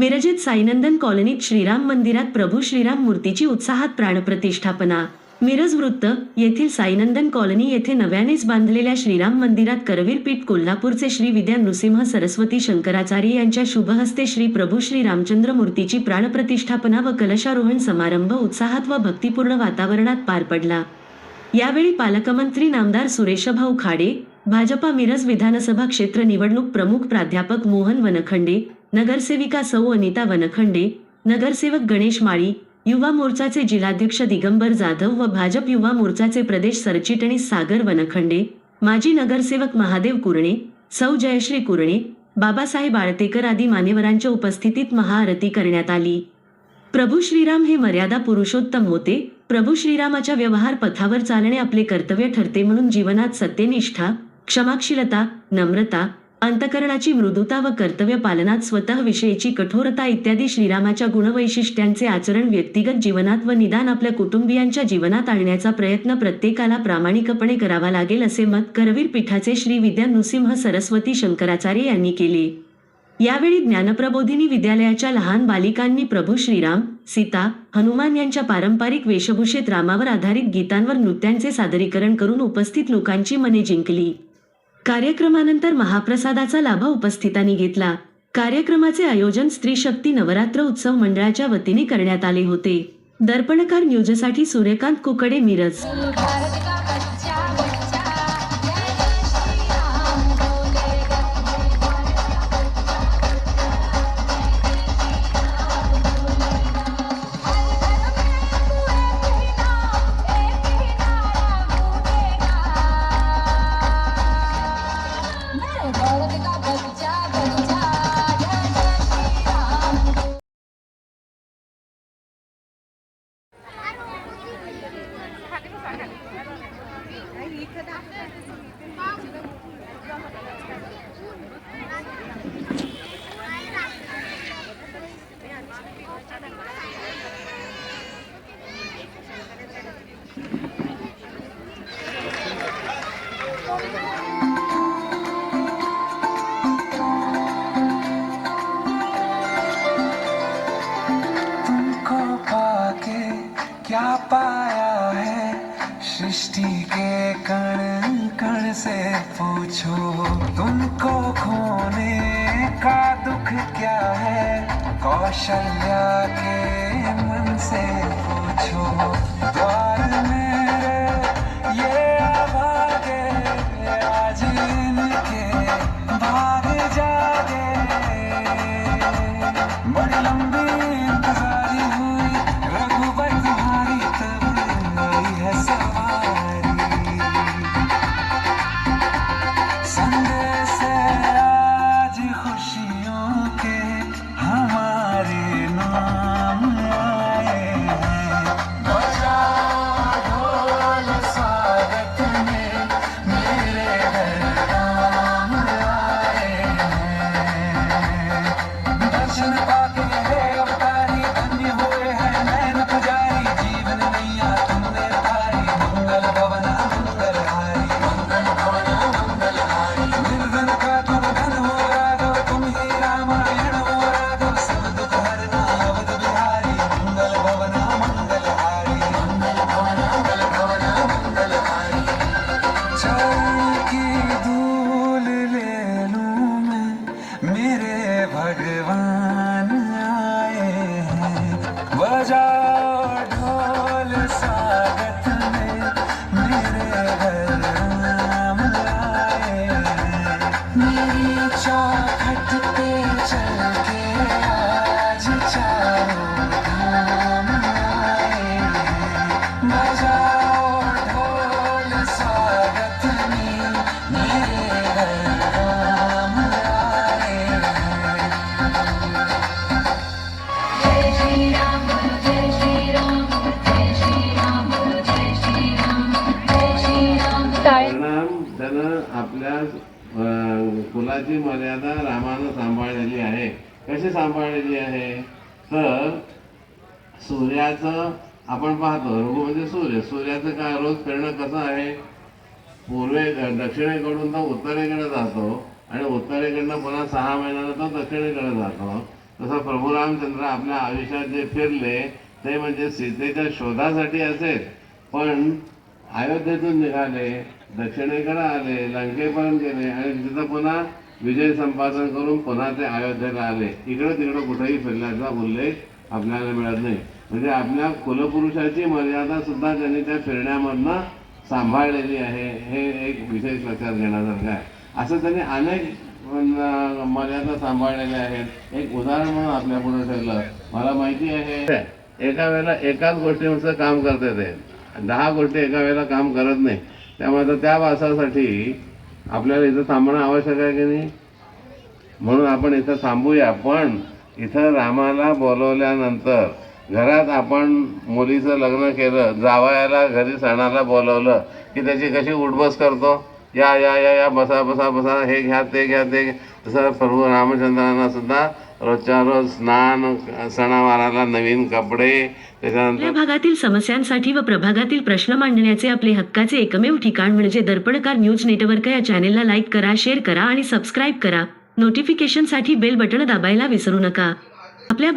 मिरजेत साईनंदन कॉलनीत श्रीराम मंदिरात प्रभू श्रीराम मूर्तीची उत्साहात प्राणप्रतिष्ठापना. मिरज वृत्त येथील साईनंदन कॉलनी येथे नव्यानेच बांधलेल्या श्रीराम मंदिरात करवीर पीठ कोल्हापूरचे श्री विद्या नृसिंह सरस्वती शंकराचार्य यांच्या शुभहस्ते श्री प्रभू श्री रामचंद्र मूर्तीची प्राणप्रतिष्ठापना व कलशारोहण समारंभ उत्साहात व भक्तिपूर्ण वातावरणात पार पडला. यावेळी पालकमंत्री नामदार सुरेशभाऊ खाडे भाजपा मिरज विधानसभा क्षेत्र निवडणूक प्रमुख प्राध्यापक मोहन वनखंडे नगरसेविका सौ अनिता वनखंडे नगरसेवक गणेश माळी युवा मोर्चाचे जिल्हाध्यक्ष दिगंबर जाधव व भाजप युवा मोर्चाचे प्रदेश सरचिटणीस सागर वनखंडे माजी नगरसेवक महादेव कुरणे सौ जयश्री कुरणे बाबासाहेब आळतेकर आदी मान्यवरांच्या उपस्थितीत महाआरती करण्यात आली. प्रभू श्रीराम हे मर्यादा पुरुषोत्तम होते. प्रभू श्रीरामाच्या व्यवहार पथावर चालणे आपले कर्तव्य ठरते म्हणून जीवनात सत्यनिष्ठा क्षमाशीलता नम्रता अंतकरणाची मृदुता व कर्तव्य पालनात स्वतः विषयीची कठोरता इत्यादी श्रीरामाच्या गुणवैशिष्ट्यांचे आचरण व्यक्तिगत जीवनात व निदान आपल्या कुटुंबियांच्या जीवनात आणण्याचा प्रयत्न प्रत्येकाला प्रामाणिकपणे करावा लागेल असे मत करवीर पीठाचे श्री विद्या नृसिंह सरस्वती शंकराचार्य यांनी केले. यावेळी ज्ञानप्रबोधिनी विद्यालयाच्या लहान बालिकांनी प्रभू श्रीराम सीता हनुमान यांच्या पारंपरिक वेशभूषेत रामावर आधारित गीतांवर नृत्यांचे सादरीकरण करून उपस्थित लोकांची मने जिंकली. कार्यक्रमानंतर महाप्रसादाचा लाभा उपस्थितांनी घेतला. कार्यक्रमाचे आयोजन स्त्री शक्ती नवरात्र उत्सव मंडळाच्या वतीने करण्यात आले होते. दर्पणकार न्यूजसाठी सूर्यकांत कुकडे मिरज. सृष्टि के कण कण से पूछो, तुमको खोने का दुख क्या है? कौशल्या के मन से पूछो। 가자. त्यानं आपल्या कुलाची मर्यादा रामानं सांभाळलेली आहे. कशी सांभाळलेली आहे? तर सूर्याचं आपण पाहतो रघु म्हणजे सूर्य. सूर्याचं काय रोज फिरणं कसं आहे? पूर्वे दक्षिणेकडून तो उत्तरेकडे जातो आणि उत्तरेकडनं पुन्हा सहा महिन्यानं तो दक्षिणेकडे जातो. तसं प्रभू रामचंद्र आपल्या आयुष्यात जे फिरले ते म्हणजे सीतेच्या शोधासाठी असेल. पण अयोध्येतून निघाले दक्षिणेकडे आले लंकेपर्यंत गेले आणि तिथं पुन्हा विजय संपादन करून पुन्हा ते अयोध्येला आले. इकडं तिकडं कुठेही फिरल्याचा उल्लेख आपल्याला मिळत नाही. म्हणजे आपल्या कुलपुरुषाची मर्यादा सुद्धा त्यांनी त्या फिरण्यामधनं सांभाळलेली आहे. हे एक विशेष लक्षात घेण्यासारखं आहे. असं त्यांनी अनेक मर्यादा सांभाळलेल्या आहेत. एक उदाहरण म्हणून आपल्या पुढे ठेवलं. मला माहिती आहे एका वेळेला एकाच गोष्टीवरचं काम करते ते. दहा गोष्टी एका वेळेला काम करत नाही. त्यामुळे आता त्या वासासाठी आपल्याला इथं थांबणं आवश्यक आहे की नाही? म्हणून आपण इथं थांबूया. पण इथं रामाला बोलवल्यानंतर घरात आपण मुलीचं लग्न केलं जावयाला घरी सणाला बोलवलं की त्याची कशी उठबस करतो? या या या या बसा बसा बसा हे घ्या ते घ्या ते घ्या. तसं प्रभू रामचंद्रांना सुद्धा रोजच्या रोज स्नान सणावाराला नवीन कपडे त्याच्यानंतर आपल्या भागातील समस्यांसाठी व प्रभागातील प्रश्न मांडण्याचे आपले हक्काचे एकमेव ठिकाण म्हणजे दर्पणकार न्यूज नेटवर्क या चॅनेलला लाईक करा शेअर करा आणि सबस्क्राईब करा. नोटिफिकेशनसाठी बेल बटण दाबायला विसरू नका.